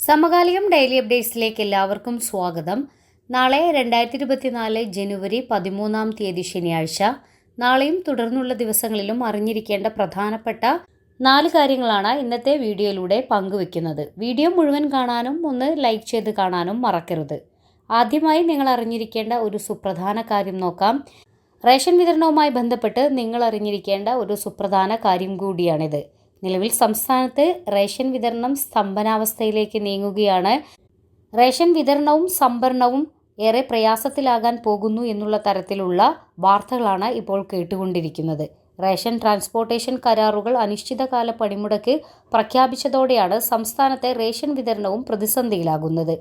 സമകാലികം ഡെയിലി അപ്ഡേറ്റ്സിലേക്ക് എല്ലാവർക്കും സ്വാഗതം. നാളെ രണ്ടായിരത്തി ഇരുപത്തിനാല് ജനുവരി പതിമൂന്നാം തീയതി ശനിയാഴ്ച. നാളെയും തുടർന്നുള്ള ദിവസങ്ങളിലും അറിഞ്ഞിരിക്കേണ്ട പ്രധാനപ്പെട്ട നാല് കാര്യങ്ങളാണ് ഇന്നത്തെ വീഡിയോയിലൂടെ പങ്കുവെക്കുന്നത് വീഡിയോ മുഴുവൻ കാണാനും ഒന്ന് ലൈക്ക് ചെയ്ത് കാണാനും മറക്കരുത്. ആദ്യമായി നിങ്ങൾ അറിഞ്ഞിരിക്കേണ്ട ഒരു സുപ്രധാന കാര്യം നോക്കാം. റേഷൻ വിതരണവുമായി ബന്ധപ്പെട്ട് നിങ്ങൾ അറിഞ്ഞിരിക്കേണ്ട ഒരു സുപ്രധാന കാര്യം കൂടിയാണിത്. നിലവിൽ സംസ്ഥാനത്ത് റേഷൻ വിതരണം സ്തംഭനാവസ്ഥയിലേക്ക് നീങ്ങുകയാണ്. റേഷൻ വിതരണവും സംഭരണവും ഏറെ പ്രയാസത്തിലാകാൻ പോകുന്നു എന്നുള്ള തരത്തിലുള്ള വാർത്തകളാണ് ഇപ്പോൾ കേട്ടുകൊണ്ടിരിക്കുന്നത്. റേഷൻ ട്രാൻസ്പോർട്ടേഷൻ കരാറുകൾ അനിശ്ചിതകാല പണിമുടക്ക് പ്രഖ്യാപിച്ചതോടെയാണ് സംസ്ഥാനത്തെ റേഷൻ വിതരണവും പ്രതിസന്ധിയിലാകുന്നത്.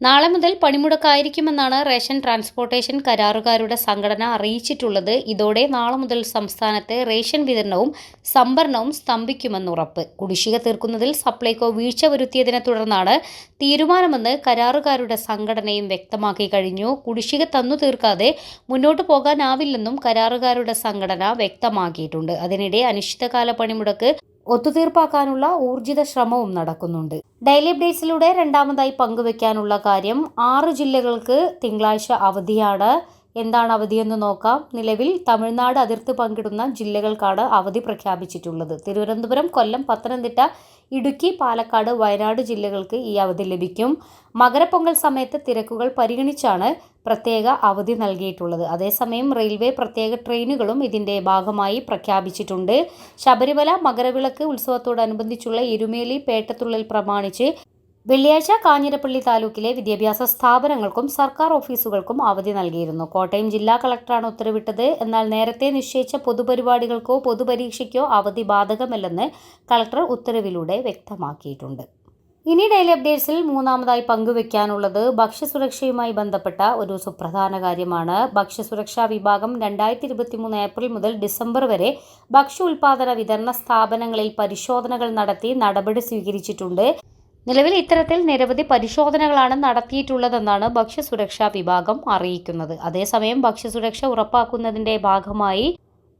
നാളെ മുതൽ പണിമുടക്കായിരിക്കുമെന്നാണ് റേഷൻ ട്രാൻസ്പോർട്ടേഷൻ കരാറുകാരുടെ സംഘടന അറിയിച്ചിട്ടുള്ളത്. ഇതോടെ നാളെ മുതൽ സംസ്ഥാനത്തെ റേഷൻ വിതരണവും സംഭരണവും സ്തംഭിക്കുമെന്നുറപ്പ് കുടിശ്ശിക തീർക്കുന്നതിൽ സപ്ലൈകോ വീഴ്ച വരുത്തിയതിനെ തുടർന്നാണ് തീരുമാനമെന്ന് കരാറുകാരുടെ സംഘടനയും വ്യക്തമാക്കി കഴിഞ്ഞു. കുടിശ്ശിക തന്നു തീർക്കാതെ മുന്നോട്ടു പോകാനാവില്ലെന്നും കരാറുകാരുടെ സംഘടന വ്യക്തമാക്കിയിട്ടുണ്ട്. അതിനിടെ അനിശ്ചിതകാല പണിമുടക്ക് ഒത്തുതീർപ്പാക്കാനുള്ള ഊർജിത ശ്രമവും നടക്കുന്നുണ്ട്. ഡെയിലി അപ്ഡേറ്റ്സിലൂടെ രണ്ടാമതായി പങ്കുവെക്കാനുള്ള കാര്യം ആറ് ജില്ലകൾക്ക് തിങ്കളാഴ്ച അവധിയാണ്. എന്താണ് അവധിയെന്ന് നോക്കാം. നിലവിൽ തമിഴ്നാട് അതിർത്തി പങ്കിടുന്ന ജില്ലകൾക്കാണ് അവധി പ്രഖ്യാപിച്ചിട്ടുള്ളത്. തിരുവനന്തപുരം കൊല്ലം പത്തനംതിട്ട ഇടുക്കി പാലക്കാട് വയനാട് ജില്ലകൾക്ക് ഈ അവധി ലഭിക്കും. മകരപ്പൊങ്കൽ സമയത്ത് തിരക്കുകൾ പരിഗണിച്ചാണ് പ്രത്യേക അവധി നൽകിയിട്ടുള്ളത്. അതേസമയം റെയിൽവേ പ്രത്യേക ട്രെയിനുകളും ഇതിന്റെ ഭാഗമായി പ്രഖ്യാപിച്ചിട്ടുണ്ട്. ശബരിമല മകരവിളക്ക് ഉത്സവത്തോടനുബന്ധിച്ചുള്ള എരുമേലി പേട്ടത്തുള്ളൽ പ്രമാണിച്ച് വെള്ളിയാഴ്ച കാഞ്ഞിരപ്പള്ളി താലൂക്കിലെ വിദ്യാഭ്യാസ സ്ഥാപനങ്ങൾക്കും സർക്കാർ ഓഫീസുകൾക്കും അവധി നൽകിയിരുന്നു. കോട്ടയം ജില്ലാ കളക്ടറാണ് ഉത്തരവിട്ടത്. എന്നാൽ നേരത്തെ നിശ്ചയിച്ച പൊതുപരിപാടികൾക്കോ പൊതുപരീക്ഷയ്ക്കോ അവധി ബാധകമല്ലെന്ന് കളക്ടർ ഉത്തരവിലൂടെ വ്യക്തമാക്കിയിട്ടുണ്ട്. ഇനി ഡെയിലി അപ്ഡേറ്റ്സിൽ മൂന്നാമതായി പങ്കുവെക്കാനുള്ളത് ഭക്ഷ്യസുരക്ഷയുമായി ബന്ധപ്പെട്ട ഒരു സുപ്രധാന കാര്യമാണ്. ഭക്ഷ്യസുരക്ഷാ വിഭാഗം രണ്ടായിരത്തി ഇരുപത്തി മൂന്ന് ഏപ്രിൽ മുതൽ ഡിസംബർ വരെ ഭക്ഷ്യ ഉൽപാദന വിതരണ സ്ഥാപനങ്ങളിൽ പരിശോധനകൾ നടത്തി നടപടി സ്വീകരിച്ചിട്ടുണ്ട്. നിലവിൽ ഇത്തരത്തിൽ നിരവധി പരിശോധനകളാണ് നടത്തിയിട്ടുള്ളതെന്നാണ് ഭക്ഷ്യസുരക്ഷാ വിഭാഗം അറിയിക്കുന്നത്. അതേസമയം ഭക്ഷ്യസുരക്ഷ ഉറപ്പാക്കുന്നതിന്റെ ഭാഗമായി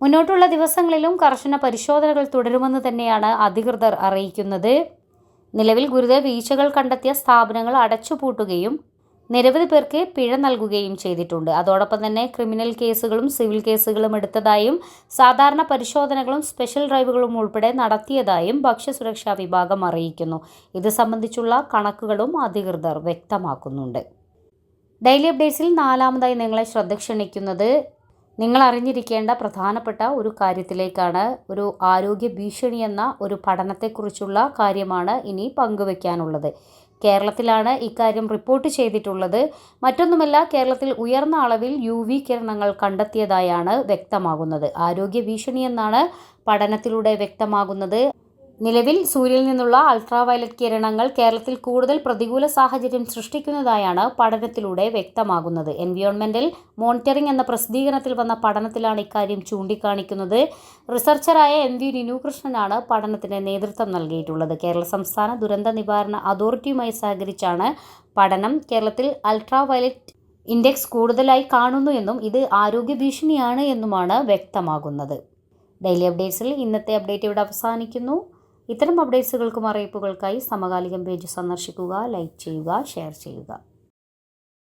മുന്നോട്ടുള്ള ദിവസങ്ങളിലും കർശന പരിശോധനകൾ തുടരുമെന്ന് തന്നെയാണ് അധികൃതർ അറിയിക്കുന്നത്. നിലവിൽ ഗുരുതര വീഴ്ചകൾ കണ്ടെത്തിയ സ്ഥാപനങ്ങൾ അടച്ചുപൂട്ടുകയും നിരവധി പേർക്ക് പിഴ നൽകുകയും ചെയ്തിട്ടുണ്ട്. അതോടൊപ്പം തന്നെ ക്രിമിനൽ കേസുകളും സിവിൽ കേസുകളും എടുത്തതായും സാധാരണ പരിശോധനകളും സ്പെഷ്യൽ ഡ്രൈവുകളും ഉൾപ്പെടെ നടത്തിയതായും ഭക്ഷ്യസുരക്ഷാ വിഭാഗം അറിയിക്കുന്നു. ഇത് സംബന്ധിച്ചുള്ള കണക്കുകളും അധികൃതർ വ്യക്തമാക്കുന്നുണ്ട്. ഡെയിലി അപ്ഡേറ്റ്സിൽ നാലാമതായി നിങ്ങളെ ശ്രദ്ധ ക്ഷണിക്കുന്നത് നിങ്ങൾ അറിഞ്ഞിരിക്കേണ്ട പ്രധാനപ്പെട്ട ഒരു കാര്യത്തിലേക്കാണ്. ഒരു ആരോഗ്യ ഭീഷണി എന്ന ഒരു പഠനത്തെക്കുറിച്ചുള്ള കാര്യമാണ് ഇനി പങ്കുവെക്കാനുള്ളത്. കേരളത്തിലാണ് ഇക്കാര്യം റിപ്പോർട്ട് ചെയ്തിട്ടുള്ളത്. മറ്റൊന്നുമല്ല കേരളത്തിൽ ഉയർന്ന അളവിൽ യു വി കിരണങ്ങൾ കണ്ടെത്തിയതായാണ് വ്യക്തമാകുന്നത്. ആരോഗ്യ ഭീഷണി എന്നാണ് പഠനത്തിലൂടെ വ്യക്തമാകുന്നത്. നിലവിൽ സൂര്യനിൽ നിന്നുള്ള അൾട്രാവയലറ്റ് കിരണങ്ങൾ കേരളത്തിൽ കൂടുതൽ പ്രതികൂല സാഹചര്യം സൃഷ്ടിക്കുന്നതായാണ് പഠനത്തിലൂടെ വ്യക്തമാകുന്നത്. എൻവിയോൺമെന്റൽ മോണിറ്ററിംഗ് എന്ന പ്രസിദ്ധീകരണത്തിൽ വന്ന പഠനത്തിലാണ് ഇക്കാര്യം ചൂണ്ടിക്കാണിക്കുന്നത്. റിസർച്ചറായ എം വി നിനുകൃഷ്ണനാണ് പഠനത്തിന് നേതൃത്വം നൽകിയിട്ടുള്ളത്. കേരള സംസ്ഥാന ദുരന്ത നിവാരണ അതോറിറ്റിയുമായി സഹകരിച്ചാണ് പഠനം. കേരളത്തിൽ അൾട്രാവയലറ്റ് ഇൻഡെക്സ് കൂടുതലായി കാണുന്നു എന്നും ഇത് ആരോഗ്യ ഭീഷണിയാണ് എന്നുമാണ് വ്യക്തമാകുന്നത്. ഡെയിലി അപ്ഡേറ്റ്സിൽ ഇന്നത്തെ അപ്ഡേറ്റ് ഇവിടെ അവസാനിക്കുന്നു. ഇത്തരം അപ്ഡേറ്റ്സുകൾക്കും അറിയിപ്പുകൾക്കായി സമകാലികം പേജ് സന്ദർശിക്കുക ലൈക്ക് ചെയ്യുക ഷെയർ ചെയ്യുക.